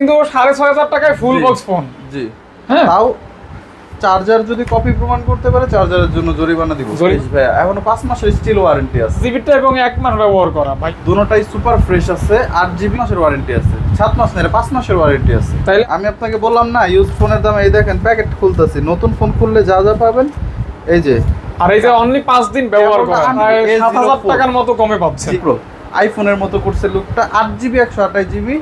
কিন্তু সাড়ে ছয় হাজার টাকায় ফুল বক্স ফোন জি। হ্যাঁ। তাও চার্জার যদি কপি প্রমাণ করতে পারে চার্জারের জন্য জরিমানা দিব। প্লিজ এখনও পাঁচ মাসের স্টিল ওয়ারেন্টি আছে। জিবিটা এবং এক মাস ব্যবহার করা ভাই। দুটোটাই সুপার ফ্রেশ আছে আট জিবি মাসের ওয়ারেন্টি আছে। সাত মাস নেই পাঁচ মাসের ওয়ারেন্টি আছে। তাইলে আমি আপনাকে বললাম না ইউজ ফোনের দাম এই দেখেন প্যাকেট খুলতেছি। নতুন ফোন খুললে যা যা পাবেন এই যে। আর এই যে অনলি পাঁচ দিন ব্যবহার করা সাত হাজার টাকার মতো কমে পাচ্ছে। প্রো আইফোনের মতো করছে লুকটা আট জিবি একশো আঠাশ জিবি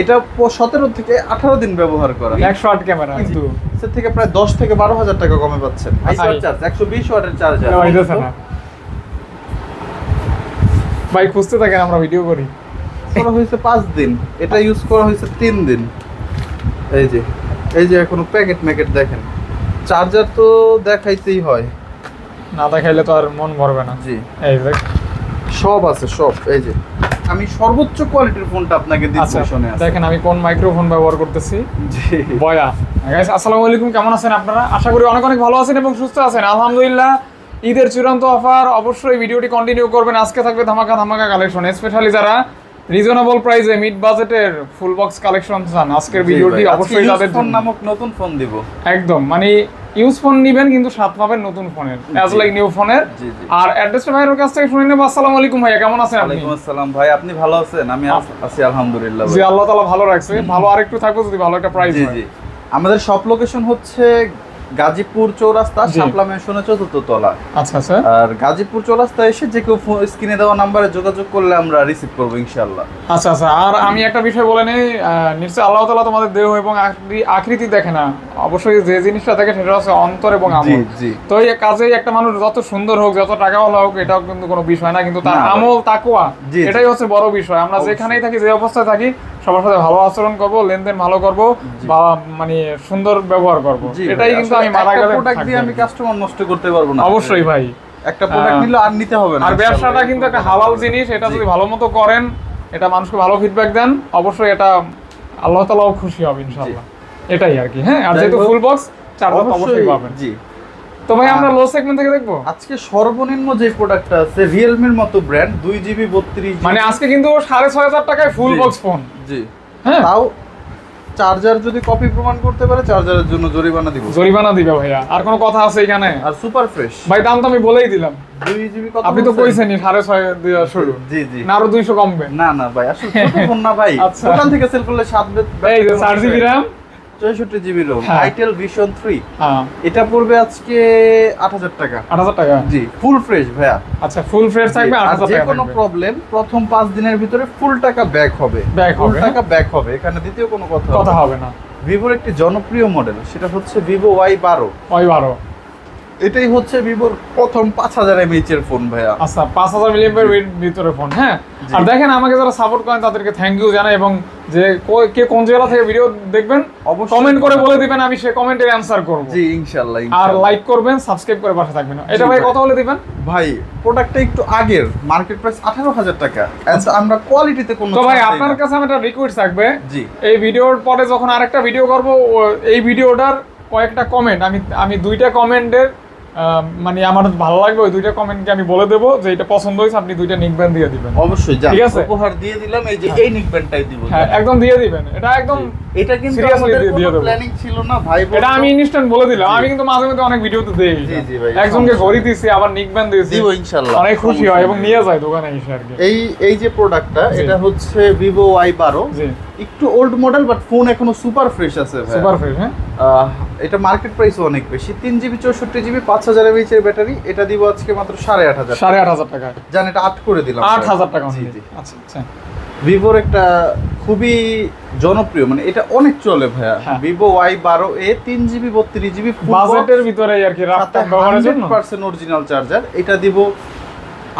এটা সতেরো থেকে আঠারো দিন ব্যবহার করা। একশো আট ক্যামেরা কিন্তু সে থেকে প্রায় দশ থেকে বারো হাজার টাকা কমে পাচ্ছেন। আচ্ছা। চার্জ একশো বিশ ওয়াটের চার্জার ভাই খুঁজতে থাকেন আমরা ভিডিও করি। করা হয়েছে পাঁচ দিন। এটা ইউজ করা হয়েছে তিন দিন। এই যে এই যে এখনও প্যাকেট ম্যাকেট দেখেন। চার্জার তো দেখাইতেই হয়। না দেখাইলে তো আর মন ভরবে না। জি। এই দেখ সব আছে সব। এই যে আমি সর্বোচ্চ কোয়ালিটির ফোনটা আপনাকে আচ্ছা দিচ্ছি শুনে আছে দেখেন আমি কোন মাইক্রোফোন ব্যবহার করতেছি? বয়া। গাইস আসসালামু আলাইকুম কেমন আছেন আপনারা? আশা করি অনেক অনেক ভালো আছেন এবং সুস্থ আছেন। আলহামদুলিল্লাহ ঈদের চূড়ান্ত অফার অবশ্যই ভিডিওটি কন্টিনিউ করবেন। আজকে থাকবে ধামাকা ধামাকা কালেকশন স্পেশালি যারা রিজনেবল প্রাইসে মিড বাজেটের ফুল বক্স কালেকশন চান। আজকের ভিডিওটি অবশ্যই তাদের ফোন নামক নতুন ফোন দিব। একদম। মানে ইউজ ফোন নিবেন কিন্তু সাত পাবেন নতুন ফোনের অ্যাজ লাইক নিউ ফোনের আর অ্যাড্রেসটা ভাইয়ের কাছ থেকে শুনে নেব। আসসালামু আলাইকুম ভাইয়া কেমন আছেন আপনি? ওয়ালাইকুম আসসালাম। ভাই আপনি ভালো আছেন? আমি আছি আলহামদুলিল্লাহ। জি আল্লাহ তাআলা ভালো রাখছে। ভালো আরেকটু থাকব যদি ভালো একটা প্রাইস জি জি। আমাদের সব লোকেশন হচ্ছে গাজীপুর চৌরাস্তা শাপলা মেনশনের চতুর্থ তলা। আচ্ছা আচ্ছা। আর গাজীপুর চৌরাস্তা এসে যে কেউ স্ক্রিনে দেওয়া নাম্বারে যোগাযোগ করলে আমরা রিসিভ করব ইনশাল্লাহ আচ্ছা আচ্ছা। আর আমি একটা বিষয় বলে নেই নিশ্চয় আল্লাহ তালা তোমাদের দেহ এবং আকৃতি- দেখে না। অবশ্যই যে জিনিসটা দেখে সেটা হচ্ছে অন্তর এবং আমল। তো এই কাজেই একটা মানুষ যত সুন্দর হোক যত টাকাওয়ালা হোক এটাও কিন্তু কোনো বিষয় না। কিন্তু তার আমল তাকুয়া। এটাই হচ্ছে বড় বিষয়। আমরা যেখানেই থাকি যে অবস্থায় থাকি সবার সাথে ভালো আচরণ করব লেনদেন ভালো করব বা মানে সুন্দর ব্যবহার করব। এটাই কিন্তু আমি মারা গেলে প্রোডাক্ট দিয়ে আমি কাস্টমার নষ্ট করতে পারব না। অবশ্যই ভাই। একটা প্রোডাক্ট নিলে আর নিতে হবে না। আর ব্যবসাটা কিন্তু একটা হালাল জিনিস এটা যদি ভালো মতো করেন এটা মানুষকে ভালো ফিডব্যাক দেন অবশ্যই এটা আল্লাহ তালাও খুশি হবে ইনশাআল্লাহ। এটাই আর কি হ্যাঁ? আর যেহেতু ফুল বক্স চার অবশ্যই পাবেন। জি। তো ভাই আমরা লো সেগমেন্ট থেকে দেখব? আজকে সর্বনিম্ন যে প্রোডাক্টটা আছে রিয়েলমির মতো ব্র্যান্ড দুই জিবি বত্রিশ মানে আজকে কিন্তু সাড়ে ছয় হাজার টাকায় ফুল বক্স ফোন জি। হ্যাঁ? তাও চার্জার যদি কপি প্রমাণ করতে পারে চার্জারের জন্য জরিমানা দিব। জরিমানা দিবে ভাইয়া আর কোনো কথা আছে এখানে? আর সুপার ফ্রেশ ভাই দাম তো আমি বলেই দিলাম। দুই জিবি কত আপনি তো? কইছেনই সাড়ে ছয় শুরু। জি জি। না আরও দুইশো কমবে। না না ভাই আসলে না ভাই। আচ্ছা। দোকান থেকে সেল করলে সাত এই যে চার জিবি র্যাম চৌষট্টি GB ROM. Itel vision three হ্যাঁ। এটা পড়বে আজকে আট হাজার টাকা। আট হাজার টাকা? জি ফুল ফ্রেশ ভাইয়া। আচ্ছা ফুল ফ্রেশ থাকবে আট আর হাজার যে টাকা কোনো প্রবলেম প্রথম পাঁচ দিনের ভিতরে ফুল টাকা ব্যাক হবে। হবে, টাকা ব্যাক হবে এখানে দ্বিতীয় কোনো কথা কথা হবে না। ভিভোর একটি জনপ্রিয় মডেল সেটা হচ্ছে ভিভো ওয়াই বারো ওই বারো এটাই হচ্ছে ভিভোর প্রথম পাঁচ হাজার এমএইচ এর ফোন ভাইয়া। আচ্ছা পাঁচ হাজার মিলিয়নের ভিতরে ফোন হ্যাঁ? আর দেখেন আমাকে যারা সাপোর্ট করেন তাদেরকে থ্যাংক ইউ জানাই এবং যে কে কোন জেলা থেকে ভিডিও দেখবেন অবশ্যই কমেন্ট করে বলে দিবেন আমি সে কমেন্টের অ্যান্সার করব। জি ইনশাল্লাহ আর লাইক করবেন সাবস্ক্রাইব করে পাশে থাকবেন। এটা ভাই কথা বলে দিবেন? ভাই প্রোডাক্টটা একটু আগের মার্কেট প্রাইস আঠারো হাজার টাকা। And আমরা কোয়ালিটিতে কোনো তো ভাই আপনার কাছে আমার একটা রিকোয়েস্ট থাকবে। জি। এই ভিডিওর পরে যখন আরেকটা ভিডিও করব এই ভিডিওটার কয়েকটা কমেন্ট আমি আমি দুইটা কমেন্টের মানে আমার ভালো লাগবে ওই দুইটা কমেন্টকে আমি বলে দেবো যে এটা পছন্দ হয়েছে আপনি দুইটা নিকবেন দিয়ে দিবেন। অবশ্যই ঠিক আছে? উপহার দিয়ে দিলাম এই যে এই নিকবেনটাই দিব। হ্যাঁ একদম দিয়ে দিবেন। এটা একদম এটা কিন্তু আমাদের কোনো প্ল্যানিং ছিল না ভাই এটা আমি ইনস্ট্যান্ট বলে দিলাম। আমি কিন্তু মাঝে মধ্যে অনেক ভিডিওতে দেই জি, জি ভাই, একজনকে ঘড়ি। দিছি আবার নিক ব্যান্ড দিয়েছি। দিব ইনশাআল্লাহ অনেক খুশি হয় এবং নিয়ে যায় দোকানে এসে আর কি। এই এই যে প্রোডাক্টটা। এটা হচ্ছে ওয়াই বারো। জি। একটু ওল্ড মডেল বাট ফোন এখনও সুপার ফ্রেশ আছে ভাই। সুপার ফ্রেশ হ্যাঁ? এটা মার্কেট প্রাইস অনেক বেশি তিন জিবি চৌষট্টি জিবি পাঁচ হাজার এমএইচ এর ব্যাটারি এটা দিব আজকে মাত্র সাড়ে আট হাজার সাড়ে আট হাজার টাকা। জান এটা আট করে দিলাম আট হাজার টাকা জি জি। আচ্ছা আচ্ছা। ভিভোর একটা খুবই জনপ্রিয় মানে এটা অনেক চলে ভাইয়া। হ্যাঁ। ভিভো ওয়াই বারো এ তিন জিবি বত্রিশ জিবি বাজেটের ভিতরে আর কি ব্যবহারের পার্সেন্ট অরিজিনাল চার্জার এটা দিব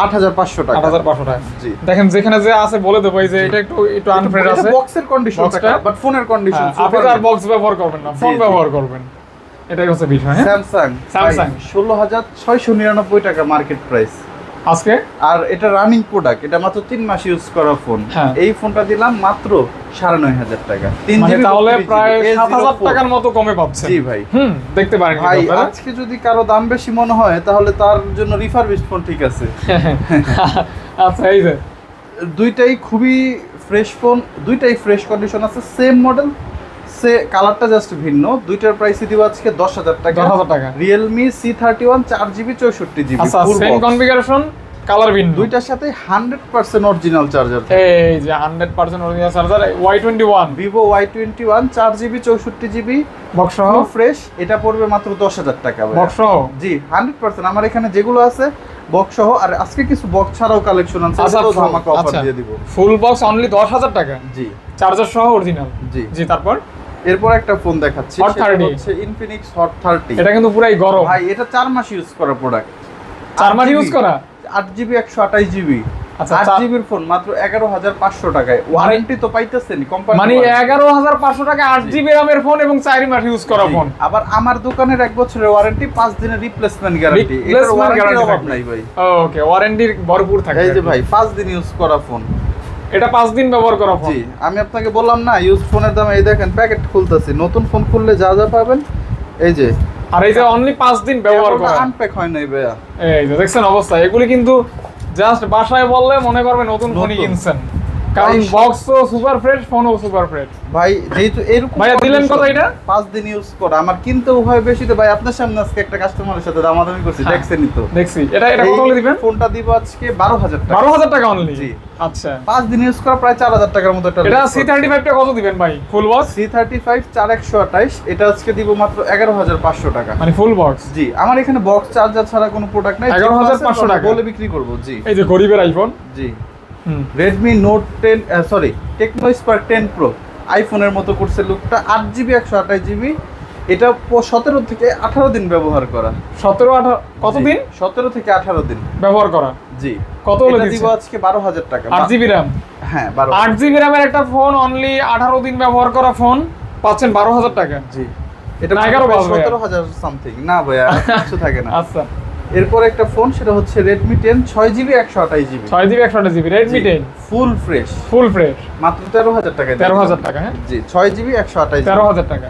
আট হাজার পাঁচশো টাকা। আট হাজার পাঁচশো টাকা। জি। দেখেন যেখানে যে আছে বলে দেবো যে এটা একটু একটু আনফ্রেড আছে। বক্সের কন্ডিশন বাট ফোনের কন্ডিশন আপনি আর বক্স ব্যবহার করবেন না ফোন। ব্যবহার করবেন। এটাই হচ্ছে বিষয় হ্যাঁ? স্যামসাং ষোলো হাজার ছয়শো নিরানব্বই টাকা মার্কেট প্রাইস আজকে? আর এটা রানিং প্রোডাক্ট এটা মাত্র তিন মাস ইউজ করা ফোন হ্যাঁ। এই ফোনটা দিলাম মাত্র সাড়ে নয় হাজার টাকা। তিন মানে তাহলে প্রায় সাত হাজার টাকার মতো কমে পাচ্ছে জি ভাই। হুম দেখতে পারেন ভাই আজকে যদি কারও দাম বেশি মনে হয় তাহলে তার জন্য রিফারবিশড ফোন ঠিক আছে। আচ্ছা এই যে। দুইটাই খুবই ফ্রেশ ফোন দুইটাই ফ্রেশ কন্ডিশন আছে সেম মডেল সে কালারটা জাস্ট ভিন্ন। দুইটার প্রাইসই দিব আজকে দশ হাজার টাকা। দশ হাজার টাকা। রিয়েলমি সি থার্টি ওয়ান চার জিবি চৌষট্টি জিবি সেম কনফিগারেশন কালার ভিন্ন। দুইটার সাথে হান্ড্রেড পার্সেন্ট অরিজিনাল চার্জার এই যে hundred percent original charger Y twenty one vivo Y twenty one চার জিবি চৌষট্টি জিবি বক্স সহ? ফ্রেশ এটা পড়বে মাত্র দশ হাজার টাকা ভাইয়া। বক্স সহ? জি হান্ড্রেড পার্সেন্ট আমার এখানে যেগুলো আছে বক্স সহ আর আজকে কিছু বক্স ছাড়াও কালেকশন আছে সেটাও ধামাকা অফার দিয়ে দিব। ফুল বক্স অনলি দশ হাজার টাকা? জি। চার্জার সহ অরিজিনাল জি। জি তারপর? এরপর একটা ফোন দেখাচ্ছি সেটা 30 হচ্ছে ইনফিনিক্স হট থার্টি এটা কিন্তু পুরাই গরম। ভাই এটা চার মাস ইউজ করা প্রোডাক্ট চার মাস ইউজ করা? আট জিবি একশো আঠাশ জিবি আচ্ছা, আট চা- জিবির ফোন মাত্র এগারো হাজার পাঁচশো টাকায়। ওয়ারেন্টি তো পাইতেছেন কোম্পানি মানে এগারো হাজার পাঁচশো টাকা আট জিবি রামের ফোন এবং চার মাস ইউজ করা ফোন আবার আমার দোকানের এক বছরের ওয়ারেন্টি পাঁচ দিনের রিপ্লেসমেন্ট গ্যারান্টি Replacement ওয়ারেন্টির অভাব নাই ভাই। ওকে ওয়ারেন্টির ভরপুর থাকে এই যে ভাই পাঁচ দিন ইউজ করা ফোন এটা পাঁচ দিন ব্যবহার করা ফোন জি আমি আপনাকে বললাম না ইউজ ফোনের দাম এই দেখেন প্যাকেট খুলতেছি। নতুন ফোন খুললে যা যা পাবেন এই যে। আর এই যে অনলি পাঁচ দিন ব্যবহার করা। আনপ্যাক হয় নাই ভাইয়া। এই যে দেখছেন অবস্থা। এগুলি কিন্তু জাস্ট বাসায় বললে মনে করবে নতুন ফোনই কিনছেন। কারণ বক্স তো সুপার ফ্রেশ ফোনও সুপার ফ্রেশ ভাই যেহেতু এরকম ভাইয়া, দিলেন কত এটা? পাঁচ দিন ইউজ করা আমার কিনতেও হয় বেশি তো ভাই আপনার সামনে আজকে একটা কাস্টমারের সাথে দামাদামি করছি হ্যাঁ। দেখছেনই তো। দেখছি। এটা এটা কত দিবেন? ফোনটা দিব আজকে বারো হাজার টাকা। বারো হাজার টাকা অনলি জি। আচ্ছা। পাঁচ দিন ইউজ করা প্রায় চার হাজার টাকার মতো এটা ফাইভটা কত দিবেন ভাই? Full box C thirty five চার একশো আঠাইশ এটা আজকে দিব মাত্র এগারো হাজার পাঁচশো টাকা। মানে ফুল বক্স জি আমার এখানে বক্স চার্জার ছাড়া কোনো প্রোডাক্ট নাই। 11,500 টাকা। বলে বিক্রি করব জি। এই যে গরিবের আইফোন জি। Redmi Note ten sorry Tecno Spark ten Pro আইফোনের মতো করছে লুকটা আট জিবি একশো আঠাশ জিবি এটা সতেরো থেকে আঠারো দিন ব্যবহার করা। সতেরো আঠারো কতদিন সতেরো থেকে আঠারো দিন। ব্যবহার করা? জি। কত হলে দিব আজকে বারো হাজার টাকা। আট জিবি র্যাম হ্যাঁ বারো আট জিবি র্যামের একটা ফোন অনলি আঠারো দিন ব্যবহার করা ফোন পাচ্ছেন বারো হাজার টাকা। জি। এটা এগারো। সতেরো হাজার সামথিং না ভাইয়া কিছু থাকে না। আচ্ছা। এরপর একটা ফোন সেটা হচ্ছে রেডমি টেন ছয় জিবি একশো আঠাশ জিবি ছয় জিবি একশো আঠাশ GB Redmi ten full fresh full fresh মাত্র তেরো হাজার টাকা তেরো হাজার টাকা হ্যাঁ? জি ছয় জিবি একশো আঠাশ তেরো হাজার টাকা।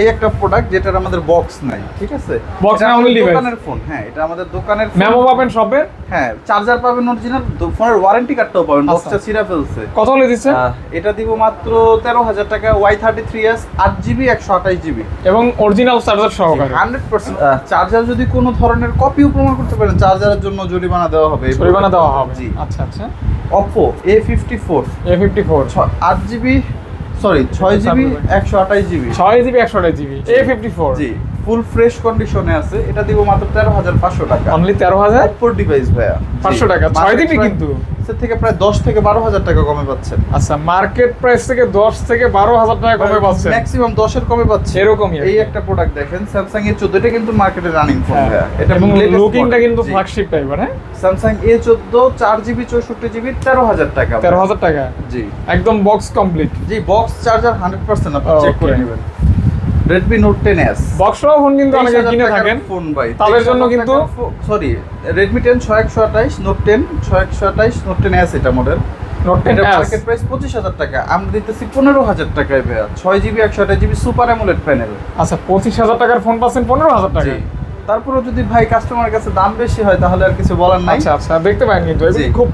এই একটা প্রোডাক্ট যেটার আমাদের বক্স নাই ঠিক আছে? বক্স না অনলি ডিভাইস দোকানের ফোন হ্যাঁ এটা আমাদের দোকানের মেমো পাবেন শপে হ্যাঁ চার্জার পাবেন অরিজিনাল ফোনের ওয়ারেন্টি কার্ডটাও পাবেন বক্সটা আচ্ছা। ছিঁড়া ফেলছে। কত হলে দিচ্ছে? এটা দিব মাত্র 13000 টাকা Y33s 8GB 128GB এবং অরিজিনাল চার্জার সহকারে। 100% চার্জার যদি কোনো ধরনের কপিও প্রমাণ করতে পারেন চার্জারের জন্য জরিমানা দেওয়া হবে। জরিমানা দেওয়া হবে। জি। আচ্ছা আচ্ছা। Oppo A54 A54 8GB sorry ছয় জিবি একশো আঠাশ জিবি। ছয় জিবি একশো আঠাশ GB. A fifty four G. Full fresh কন্ডিশনে আছে। এটা দিব মাত্র তেরো হাজার পাঁচশো টাকা। অনলি তেরো হাজার? অপোর ডিভাইস ভাইয়া। 500 টাকা, ছয় price- কিন্তু। সে থেকে প্রায় দশ থেকে বারো হাজার টাকা কমে পাচ্ছেন। আচ্ছা মার্কেট প্রাইস থেকে দশ থেকে বারো হাজার টাকা কমে পাচ্ছে ম্যাক্সিমাম দশের কমে পাচ্ছে এরকমই এই একটা প্রোডাক্ট দেখেন স্যামসাং এ চোদ্দ এটা কিন্তু মার্কেটে রানিং ফোন ভাইয়া। এটা হ্যাঁ। লুকিংটা কিন্তু। ফ্ল্যাগশিপ টাইপের হ্যাঁ? স্যামসাং এ চোদ্দ চার জিবি চৌষট্টি জিবি তেরো হাজার টাকা। তেরো হাজার টাকা? জি। একদম বক্স কমপ্লিট জি বক্স চার্জার হান্ড্রেড পার্সেন্ট আপনি চেক করে নেবেন। Redmi Note ten S box সহ ফোন কিন্তু অনেকে কিনে থাকেন। ফোন ভাই তাদের জন্য কিন্তু সরি রেডমি টেন ছয় একশো আঠাইশ নোট টেন ছয় একশো আঠাইশ নোট টেন এস এটা মডেল মার্কেট প্রাইস পঁচিশ হাজার টাকা। আমরা দিতেছি পনেরো হাজার টাকায় ভাইয়া। ছয় জিবি একশো আঠাশ জিবি সুপার অ্যামোলেড প্যানেল আচ্ছা পঁচিশ হাজার টাকার ফোন পাচ্ছেন পনেরো হাজার টাকা তারপরে যদি ভাই কাস্টমারের কাছে দাম বেশি হয় তাহলে আর কিছু বলার নাই। আচ্ছা আচ্ছা দেখতে পারেন কিন্তু খুব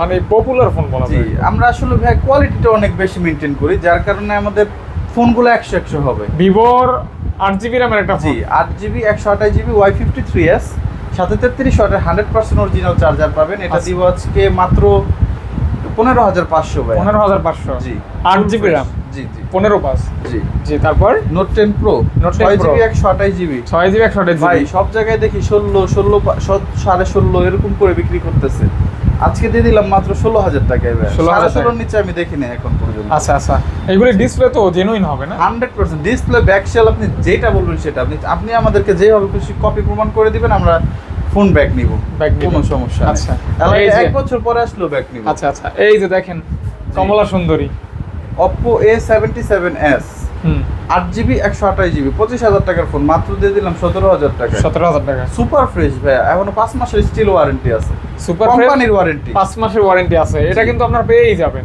মানে পপুলার ফোন বলা জি আমরা আসলে ভাই কোয়ালিটিটা অনেক বেশি মেনটেন করি যার কারণে আমাদের ফোনগুলো একশো একশো হবে। ভিভোর আট জিবি র্যামের একটা জি ফোন। আট জিবি একশো আঠাশ GB Y fifty three S সাথে তেত্রিশ ওয়াটের হান্ড্রেড পার্সেন্ট অরিজিনাল চার্জার পাবেন। এটা আচ্ছা। দিব আজকে মাত্র পনেরো হাজার পাঁচশো ভাই পনেরো হাজার পাঁচশো। জি আট জিবি র্যাম জি জি। পনেরো পাঁচ। জি। জি তারপর? নোট টেন প্রো 10 ছয় জিবি একশো আঠাশ জিবি। ছয় জিবি একশো আঠাশ ভাই সব জায়গায় দেখি ষোলো ষোলো সাড়ে ষোলো এরকম করে বিক্রি করতেছে। আজকে দিয়ে দিলাম মাত্র ষোলো হাজার টাকায় ভাই 16,000 সাড়ে টাকা। ষোলোর নিচে আমি দেখিনি এখন পর্যন্ত। আচ্ছা আচ্ছা। এগুলি ডিসপ্লে তো জেনুইন হবে না? Hundred percent. Display back shell আপনি যেটা বলবেন সেটা। আপনি আপনি আমাদেরকে যেভাবে খুশি কপি প্রমাণ করে দিবেন আমরা ফোন ব্যাক নিব। নিবেন। কোনো সমস্যা আচ্ছা। এই যে- এক বছর পরে আসলো ব্যাক নিব। আচ্ছা আচ্ছা। এই যে দেখেন কমলা সুন্দরী। Oppo A seventy seven S আট জিবি একশো আঠাশ জিবি পঁচিশ হাজার টাকার ফোন মাত্র দিয়ে দিলাম সতেরো হাজার টাকা সতেরো হাজার টাকা। সুপার ফ্রেশ ভাইয়া এখনও পাঁচ মাসের স্টিল ওয়ারেন্টি আছে। সুপার কোম্পানির ওয়ারেন্টি পাঁচ মাসের ওয়ারেন্টি আছে। এটা কিন্তু আপনার পেয়েই যাবেন।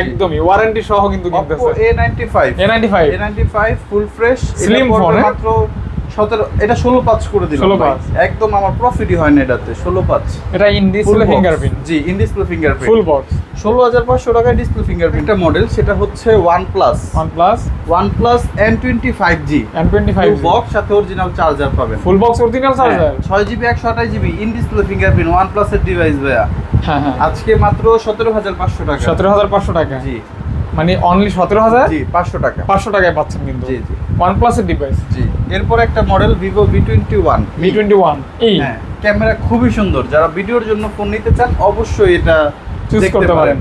একদমই ওয়ারেন্টি সহ কিন্তু কিনতেছে A ninety five A ninety five A ninety five full fresh slim হ্যাঁ? মাত্র সতেরো এটা ষোলো পাঁচ করে দিলাম 16 পাঁচ। একদম আমার প্রফিটই হয় না এটাতে ষোলো পাঁচ। এটা in display fingerprint G in display fingerprint full box ষোলো হাজার পাঁচশো টাকায় ডিসপ্লে ফিঙ্গারপ্রিন্ট একটা মডেল সেটা হচ্ছে OnePlus OnePlus OnePlus N twenty five G M25 box সাথে অরিজিনাল চার্জার পাবেন। ফুল বক্স অরিজিনাল চার্জার ছয় জিবি একশো আঠাশ জিবি ইন ডিসপ্লে ফিঙ্গারপ্রিন্ট ওয়ান প্লাসের ডিভাইস ভাইয়া। হ্যাঁ হ্যাঁ। আজকে মাত্র সতেরো হাজার পাঁচশো টাকা। সতেরো হাজার পাঁচশো টাকা? জি। মানে অনলি সতেরো হাজার? জি পাঁচশো টাকা। পাঁচশো টাকায় পাচ্ছেন কিন্তু। জি জি। ওয়ান প্লাসের ডিভাইস জি। এরপর একটা model vivo V twenty one V twenty one এই। হ্যাঁ ক্যামেরা খুবই সুন্দর। যারা ভিডিওর জন্য ফোন নিতে চান অবশ্যই এটা চুজ করতে পারেন।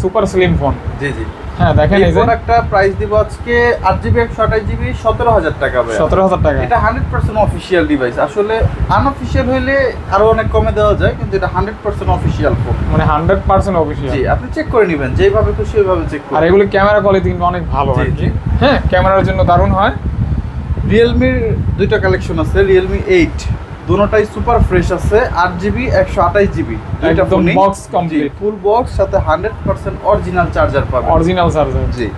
সুপার স্লিম ফোন জি জি। হ্যাঁ দেখেন এই যে। একটা প্রাইস দিব আজকে আট জিবি একশো আঠাশ জিবি সতেরো হাজার টাকা ভাইয়া। সতেরো হাজার টাকা। এটা হান্ড্রেড পার্সেন্ট অফিসিয়াল ডিভাইস আসলে আনঅফিসিয়াল হইলে আরও অনেক কমে দেওয়া যায় কিন্তু এটা হান্ড্রেড পার্সেন্ট অফিসিয়াল ফোন মানে হান্ড্রেড পার্সেন্ট অফিসিয়াল জি আপনি চেক করে নেবেন। যেভাবে খুশি ওইভাবে চেক আর এগুলো ক্যামেরা কোয়ালিটি কিন্তু অনেক ভালো আর কি হ্যাঁ ক্যামেরার জন্য দারুণ হয়। রিয়েলমির দুইটা কালেকশন আছে রিয়েলমি এইট দুটোটাই সুপার ফ্রেশ আছে আট জিবি একশো আঠাশ জিবি একদম। ফুল বক্স সাথে হান্ড্রেড পার্সেন্ট অরিজিনাল চার্জার পাবেন। অরিজিনাল চার্জার জি।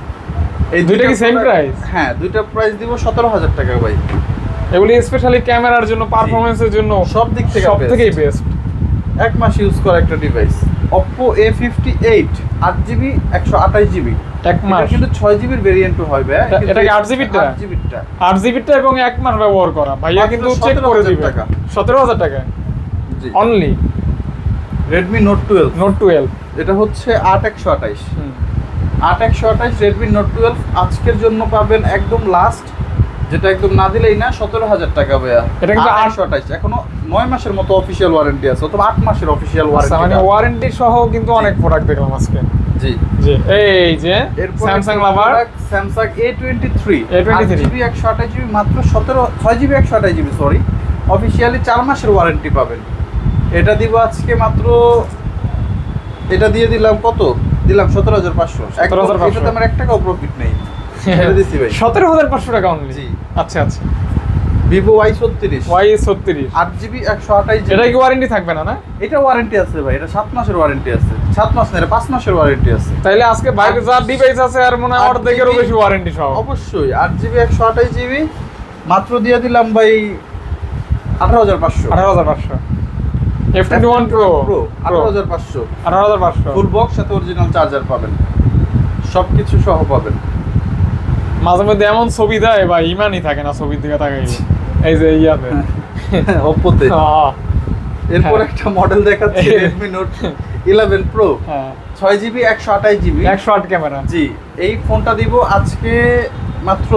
দুইটা কি product- price? হ্যাঁ দুইটা প্রাইস দিব সতেরো হাজার টাকা ভাই। এগুলি স্পেশালি ক্যামেরার জন্য পারফরমেন্সের জন্য সব দিক থেকে সব থেকেই বেস্ট এক মাস ইউজ করা একটা device Oppo A fifty eight আট জিবি একশো আঠাশ জিবি এক মাস। কিন্তু ছয় জিবির ভেরিয়েন্টও হয় ভাই। এটা- এটা কি 8 GB টা? আট জিবিটা আট জিবিটা এবং এক মাস ব্যবহার করা। ভাইয়া কিন্তু চেক করে দিবে। টাকা। সতেরো হাজার টাকা জি। Only Redmi Note twelve Note twelve এটা হচ্ছে আট একশো আঠাইশ। আট একশো আঠাইশ রেডমি নোট টুয়েলভ আজকের জন্য পাবেন একদম লাস্ট যেটা একদম না দিলেই না সতেরো হাজার টাকা ভাইয়া। এটা কিন্তু আটশো আঠাইশ। এখনও নয় মাসের মতো অফিসিয়াল ওয়ারেন্টি আছে অথবা আট মাসের অফিসিয়াল আচ্ছা, মানে ওয়ারেন্টি সহ কিন্তু অনেক প্রোডাক্ট দেখলাম আজকে। জি। জি। এই যে Samsung lover Samsung A twenty three A23 GB একশো আঠাশ জিবি মাত্র সতেরো ছয় জিবি একশো আঠাশ জিবি সরি অফিসিয়ালি চার মাসের ওয়ারেন্টি পাবেন। এটা দিব আজকে মাত্র এটা দিয়ে দিলাম কত? দিলাম সতেরো হাজার পাঁচশো। 17,500 এটাতে আমার এক টাকাও প্রফিট নেই। ছেড়ে দিছি ভাই। সতেরো হাজার পাঁচশো টাকা অনলি জি। আচ্ছা আচ্ছা। ভিভো ওয়াই ছত্রিশ। ওয়াই ছত্রিশ। আট জিবি একশো আঠাশ এটা কি ওয়ারেন্টি থাকবে না না? এটা ওয়ারেন্টি আছে ভাই এটা সাত মাসের ওয়ারেন্টি আছে। সাত মাস না পাঁচ মাসের ওয়ারেন্টি আছে। তাইলে আজকে বাইরে যা ডিভাইস আছে আর মনে হয় অর্ধেকেরও বেশি ওয়ারেন্টি সহ। অবশ্যই আট জিবি একশো আঠাশ জিবি মাত্র দিয়ে দিলাম ভাই আঠারো হাজার পাঁচশো। আঠারো হাজার পাঁচশো। F twenty one Pro Pro আঠারো হাজার পাঁচশো। আঠারো হাজার পাঁচশো। ফুল বক্স সাথে অরিজিনাল চার্জার পাবেন। সব কিছু সহ পাবেন। মাঝে মধ্যে এমন ছবি দেয় বা ইমানই থাকে না ছবির দিকে তাকাই এই যে ইয়াতে ওপ্পোতে এরপর হ্যাঁ। একটা মডেল দেখাচ্ছি রেডমি নোট ইলেভেন প্রো হ্যাঁ। ছয় জিবি একশো আঠাশ জিবি একশো আট ক্যামেরা। জি এই ফোনটা দিব আজকে মাত্র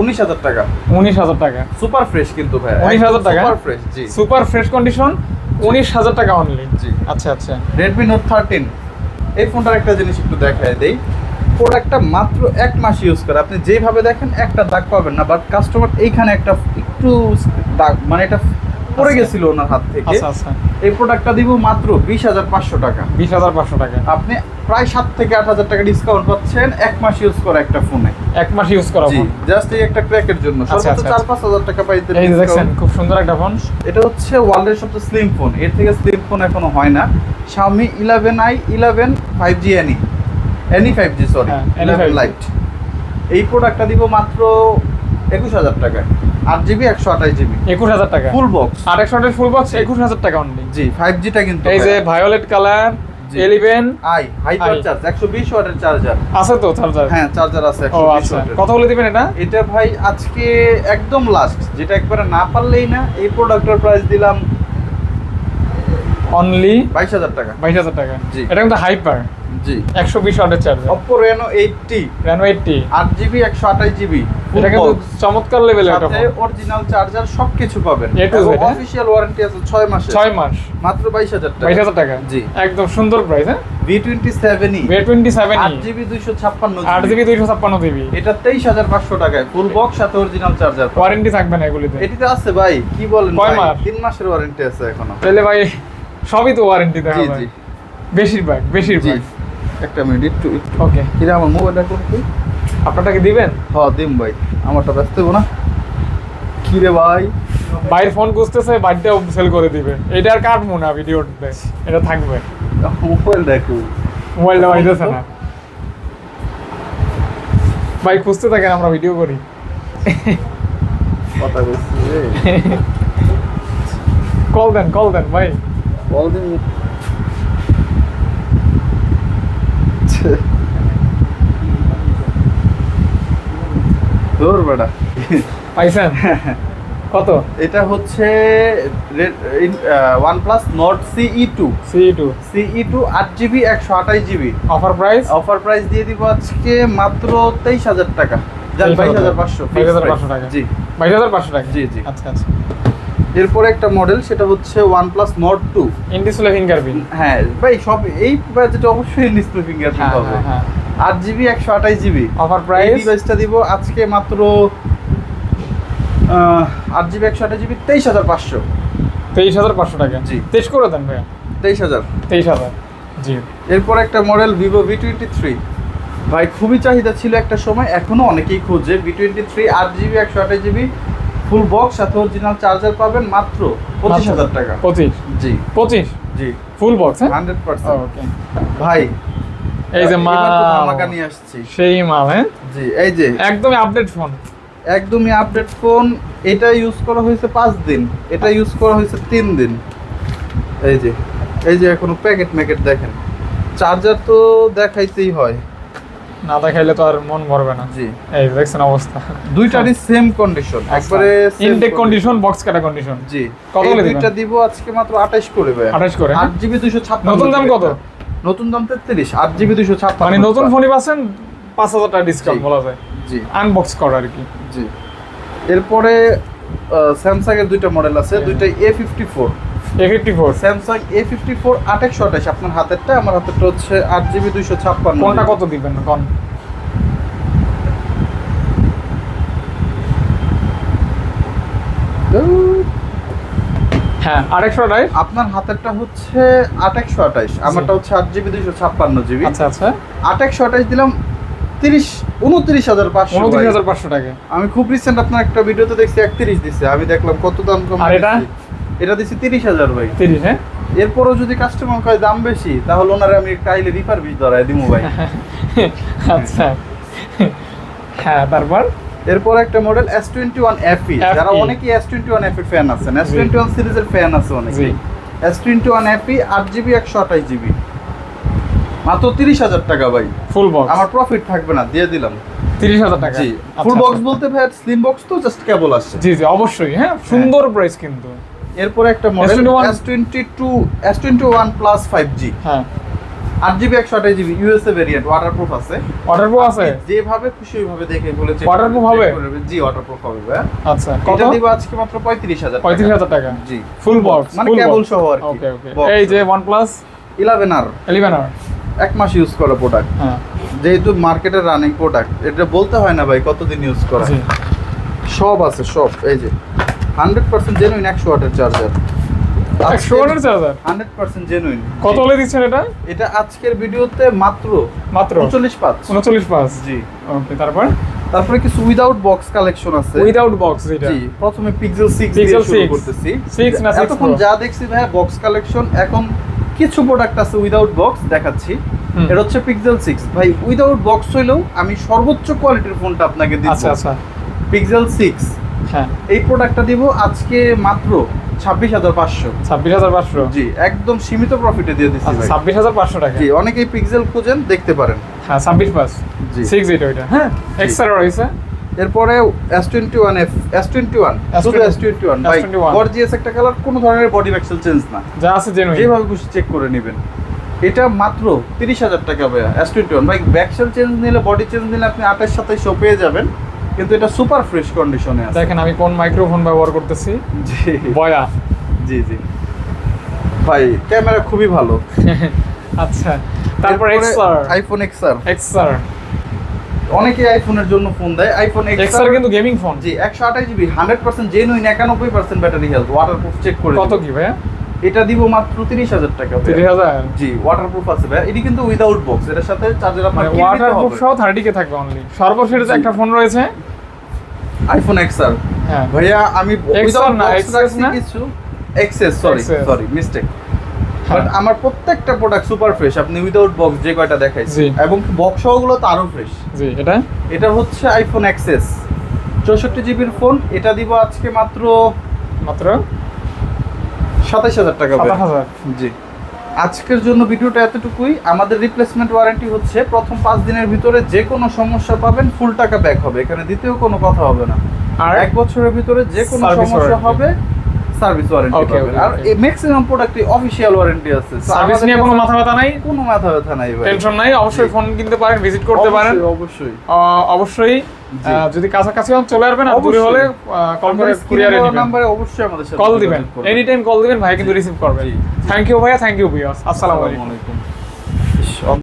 উনিশ হাজার টাকা। উনিশ হাজার টাকা। সুপার ফ্রেশ কিন্তু ভাই 19,000 টাকা? সুপার ফ্রেশ জি। সুপার ফ্রেশ কন্ডিশন উনিশ হাজার টাকা অনলি জি। আচ্ছা আচ্ছা। রেডমি নোট থার্টিন এই ফোনটার একটা জিনিস একটু দেখায় দেই। প্রোডাক্টটা মাত্র এক মাস ইউজ করে। আপনি যেভাবে দেখেন একটা দাগ পাবেন না। বাট কাস্টমার এইখানে একটা একটু দাগ মানে এটা পড়ে আচ্ছা। গেছিল ওনার হাত থেকে। আচ্ছা আচ্ছা। এই প্রোডাক্টটা দিব মাত্র বিশ হাজার পাঁচশো টাকা। বিশ হাজার পাঁচশো টাকা। আপনি প্রায় সাত থেকে আট হাজার টাকা ডিসকাউন্ট পাচ্ছেন এক মাস ইউজ করা একটা ফোনে এক মাস ইউজ করা ফোন জাস্ট এই একটা ক্র্যাকের জন্য। সর্বোচ্চ চার। পাঁচ হাজার টাকা পাইতে এই দেখছেন খুব সুন্দর একটা ফোন এটা হচ্ছে ওয়ার্ল্ডের সবচেয়ে স্লিম ফোন এর থেকে স্লিম ফোন এখনও হয় না। Xiaomi eleven i eleven five G any any five G sorry Any eleven 5G Lite এই প্রোডাক্টটা দিব মাত্র একুশ হাজার টাকায়। আট জিবি একশো আঠাশ জিবি একুশ হাজার টাকা। ফুল বক্স আর একশো আটের ফুল বক্স একুশ হাজার টাকা অনলি জি ফাইভ জিটা কিন্তু এই যে violet colour. Eleven i hyper. Charge একশো বিশ ওয়াটের চার্জার আছে তো চার্জার হ্যাঁ চার্জার আছে ও আচ্ছা। কত বলে দিবেন এটা? এটা ভাই আজকে একদম লাস্ট যেটা একবারে না পারলেই না এই প্রোডাক্টের প্রাইস দিলাম অনলি বাইশ হাজার টাকা। বাইশ হাজার টাকা। জি। এটা কিন্তু হাইপার জি। একশো বিশ ওয়াটের charger Oppo Reno eighty Reno eighty আট জিবি একশো আঠাশ জিবি এটা কিন্তু চমৎকার লেভেলের একটা ফোন অরিজিনাল চার্জার সবকিছু পাবেন। Z, হ্যাঁ? অফিসিয়াল ওয়ারেন্টি আছে ছয় মাসে ছয় মাস। মাত্র বাইশ হাজার বাইশ টাকা হাজার টাকা? জি। একদম সুন্দর প্রাইস হ্যাঁ? V twenty seven E V twenty seven GB দুইশো ছাপ্পান্ন আট জিবি দুইশো ছাপ্পান্ন জিবি এটা তেইশ হাজার পাঁচশো টাকায়। ফুল বক্স সাথে অরিজিনাল চার্জার ওয়ারেন্টি থাকবে না এগুলিতে। এটিতে আছে ভাই কি বলেন কয় মাস? তিন মাসের ওয়ারেন্টি আছে এখনও। তাহলে ভাই সবই তো ওয়ারেন্টি দেওয়া জি জি। বেশিরভাগ বেশিরভাগ। একটা মিনিট একটু একটু। ওকে কিরে আমার মোবাইলটা কোন কি আপনারটা কি দিবেন? হ দিম ভাই। আমারটা ব্যস্ত হব না। কি রে ভাই? বাইরের ফোন খুঁজতেছে বাড়িটাও সেল করে দিবে। এটা আর কাটবো না ভিডিওতে এটা থাকবে। মোবাইল দেখো মোবাইলটা বাইতেছে না। ভাই খুঁজতে থাকেন আমরা ভিডিও করি। কথা বলছি। কল দেন কল দেন ভাই। কল দিন। তোর বেটা পাইছেন? কত? এটা হচ্ছে সিই টু আট জিবি একশো আঠাশ GB. Offer price offer price দিয়ে দিব আজকে মাত্র তেইশ হাজার টাকা। যান 23,000 বাইশ হাজার পাঁচশো। হাজার পাঁচশো টাকা। জি। বাইশ হাজার পাঁচশো টাকা? জি, জি। আচ্ছা আচ্ছা। এরপরে একটা মডেল সেটা হচ্ছে plus Nord two in display fingerprint হ্যাঁ ভাই সব এই বাজেট অবশ্যই ডিসপ্লে ফিঙ্গারপ্রিন্ট হ্যাঁ হবে। হ্যাঁ হ্যাঁ। আট জিবি একশো আঠাশ জিবি অফার প্রাইস ডিভাইসটা দিব আজকে মাত্র আট জিবি একশো আঠাশ জিবি তেইশ হাজার পাঁচশো। তেইশ হাজার পাঁচশো টাকা? জি। তেইশ করে দেন ভাইয়া। তেইশ হাজার। তেইশ হাজার জি। এরপর একটা model vivo V twenty three ভাই খুবই চাহিদা ছিল একটা সময় এখনও অনেকেই খোঁজে। ভি টোয়েন্টি থ্রি আট জিবি একশো আঠাশ জিবি ফুল বক্স সাথে অরিজিনাল চার্জার পাবেন মাত্র পঁচিশ হাজার টাকা। পঁচিশ? জি। পঁচিশ? জি। Full box hundred percent okay ভাই এই যে মাল ধামাকা নিয়ে আসছি? সেই মাল হ্যাঁ? জি এই যে। একদমই আপডেট ফোন একদমই আপডেট ফোন এটা ইউজ করা হয়েছে পাঁচ দিন এটা ইউজ করা হয়েছে তিন দিন। এই যে এই যে এখনও প্যাকেট ম্যাকেট দেখেন। চার্জার তো দেখাইতেই হয়। না দেখাইলে তো আর মন ভরবে না। জি। এই দেখছেন অবস্থা। দুইটারই সেম কন্ডিশন একবারে ইনটেক কন্ডিশন বক্স কাটা কন্ডিশন জি। কত করে? দুইটা দিব আজকে মাত্র 28 করে ভাই 28 করে, হ্যাঁ? আট জিবি দুশো ছাপ্পান্ন নতুন দাম কত? নতুন দাম তেত্রিশ আট জিবি দুশো ছাপ্পান্ন মানে নতুন ফোনই পাচ্ছেন পাঁচ হাজার টাকা ডিসকাউন্ট বলা যায়। জি। আনবক্স করা আর কি। জি। এরপরে স্যামসাং এর দুইটা মডেল আছে দুইটা A fifty four A fifty four Samsung A fifty four আঠাশশো আঠাশ। আপনার হাতেরটা আমার হাতেরটা হচ্ছে আট জিবি দুইশো ছাপ্পান্ন। কোনটা কত দিবেন কোন? হ্যাঁ আরেকশো রাইট আপনার হাতেরটা হচ্ছে আঠাশশো আঠাশ আমারটা হচ্ছে আট জিবি দুইশো ছাপ্পান্ন জিবি। আচ্ছা আচ্ছা। আঠাশশো আঠাশ দিলাম তিরিশ উনত্রিশ হাজার পাঁচশো উনত্রিশ হাজার পাঁচশো টাকা। আমি খুব রিসেন্ট আপনার একটা ভিডিওতে দেখছি একত্রিশ দিছে। আমি দেখলাম কত দাম কম আর এটা? এটা দিছি তিরিশ হাজার ভাই। তিরিশ হ্যাঁ? এরপরও যদি কাস্টমার কয় দাম বেশি তাহলে ওনারে আমি একটা আইলে রিফার বিষ ধরাই দিমু ভাই। আচ্ছা। হ্যাঁ তারপর? এরপর একটা model S twenty one FE FE যারা S twenty one FE fan আছেন। এস টোয়েন্টি ওয়ান সিরিজের ফ্যান আছে অনেকে। জি। এস টোয়েন্টি ওয়ান এফি আট জিবি একশো আঠাশ জিবি মাত্র তিরিশ হাজার টাকা ভাই। ফুল বক্স আমার প্রফিট থাকবে না দিয়ে দিলাম। তিরিশ হাজার টাকা? জি। আচ্ছা, ফুল বক্স আচ্ছা। বলতে ভাই স্লিম বক্স তো জাস্ট কেবল আসছে। জি জি অবশ্যই হ্যাঁ সুন্দর প্রাইস কিন্তু। এরপর একটা model S21 S twenty two S twenty one plus five G হ্যাঁ। আট জিবি একশো আঠাশ জিবি ইউএসএ ভেরিয়েন্ট ওয়াটারপ্রুফ আছে। প্রো আছে? যেভাবে খুশি ওইভাবে দেখে বলে check Waterproof হবে? জি ওয়াটারপ্রুফ হবে ভাই আচ্ছা কত? দিব আজকে মাত্র পঁয়ত্রিশ হাজার পঁয়ত্রিশ হাজার টাকা? জি। ফুল বক্স মানে কেবল সহ আর ওকে ওকে এই যে আর ইলেভেন আর এক মাস ইউজ করা প্রোডাক্ট হ্যাঁ। যেহেতু মার্কেটের রানিং প্রোডাক্ট এটা বলতে হয় না ভাই কতদিন ইউজ করা। সব আছে সব এই যে। হান্ড্রেড পার্সেন্ট জেনুইন একশো ওয়াটের চার্জার একশো ওয়াটের চার্জার হান্ড্রেড পার্সেন্ট জেনুইন কত হলে দিচ্ছেন এটা? এটা আজকের ভিডিওতে মাত্র মাত্র? উনচল্লিশ পাঁচ। উনচল্লিশ পাঁচ? জি। ওকে তারপর? তারপরে কিছু উইদাউট বক্স কালেকশন আছে। উইদাউট বক্স যেটা জি প্রথমে পিক্সেল 6 দিয়ে শুরু করতেছি। 6 না 6 এতক্ষণ যা দেখছি ভাই বক্স কালেকশন এখন কিছু প্রোডাক্ট আছে উইদাউট বক্স দেখাচ্ছি। এটা হচ্ছে পিক্সেল 6 ভাই উইদাউট বক্স হইলেও আমি সর্বোচ্চ কোয়ালিটির ফোনটা আপনাকে আচ্ছা আচ্ছা। পিক্সেল 6 হ্যাঁ। এই প্রোডাক্টটা দিব আজকে মাত্র 26500 ছাব্বিশ হাজার পাঁচশো? জি একদম সীমিত প্রফিটে দিয়ে দিচ্ছি আচ্ছা ছাব্বিশ হাজার পাঁচশো টাকা? জি অনেকেই পিক্সেল খুঁজেন দেখতে পারেন। হ্যাঁ ছাব্বিশ পাঁচ। জি। সিক্স এইট ওইটা। হ্যাঁ। এক্সট্রা রয়েছে? এরপরে S twenty one F S twenty one শুধু S twenty one S21 gorgeous একটা কালার কোনো ধরনের বডি পিক্সেল চেঞ্জ না। যা আছে জেনুইন যেভাবে খুশি চেক করে নেবেন। এটা মাত্র তিরিশ হাজার টাকা ভাইয়া এস টোয়েন্টি ওয়ান ভাই ব্যাকসেল চেঞ্জ নিলে বডি চেঞ্জ নিলে আপনি আঠাশ সাতাইশও পেয়ে যাবেন। কিন্তু এটা সুপার ফ্রেশ কন্ডিশনে আছে। দেখেন আমি কোন মাইক্রোফোন ব্যবহার করতেছি? জি। বয়া। জি জি। ভাই ক্যামেরা খুবই ভালো। আচ্ছা তারপর এক্সআর আইফোন এক্সআর এক্সআর অনেকে আইফোনের জন্য ফোন দেয়। আইফোন এক্সআর কিন্তু গেমিং ফোন জি একশো আঠাশ জিবি হান্ড্রেড পার্সেন্ট জেনুইন একানব্বই percent battery health waterproof check করে কত কি ভাইয়া? এটা দিব মাত্র তিরিশ হাজার টাকা। তিরিশ হাজার? জি ওয়াটারপ্রুফ আছে ভাই এটি কিন্তু উইদাউট বক্স এটার সাথে চার্জার আপনার মানে ওয়াটার প্রুফ সহ থার্টি কে থাকবে অনলি সর্বশেষ যে একটা ফোন রয়েছে। আইফোন এক্সআর হ্যাঁ। ভাইয়া আমি উইদাউট না, বক্স না? কিছু। XS sorry sorry mistake. But আমার প্রত্যেকটা প্রোডাক্ট সুপার ফ্রেশ আপনি উইদাউট বক্স যে কয়টা দেখাইছি। এবং বক্স সহগুলো তো আরও ফ্রেশ জি এটা? এটা হচ্ছে আইফোন এক্সএস চৌষট্টি জিবির ফোন এটা দিব আজকে মাত্র মাত্র? সাতাশ হাজার টাকা সাতাশ হাজার। জি। আজকের জন্য ভিডিওটা এতটুকুই। আমাদের রিপ্লেসমেন্ট ওয়ারেন্টি হচ্ছে প্রথম পাঁচ দিনের ভিতরে যে কোনো সমস্যা পাবেন ফুল টাকা ব্যাক হবে। এখানে দ্বিতীয় কোনো কথা হবে না। আর এক বছরের ভিতরে যে কোনো সমস্যা। হবে সার্ভিস ওয়ারেন্টি পাবেন। আর ম্যাক্সিমাম প্রোডাক্টে ওয়ারেন্টি আছে। সার্ভিস নিয়ে কোনো মাথা ব্যথা নাই? কোনো মাথা ব্যথা নাই ভাই। টেনশন নাই অবশ্যই ফোন কিনতে পারেন ভিজিট করতে পারেন। অবশ্যই, অবশ্যই যদি কাছাকাছি হন চলে আসবেন আর দূরে হলে কল করে কুরিয়ারে নেবেন। নম্বরে অবশ্যই আমাদের সাথে কল দিবেন। এনি টাইম কল দিবেন ভাই কিন্তু রিসিভ করবে। থ্যাংক ইউ ভাইয়া থ্যাংক ইউ ভিউয়ার্স আসসালামু আলাইকুম।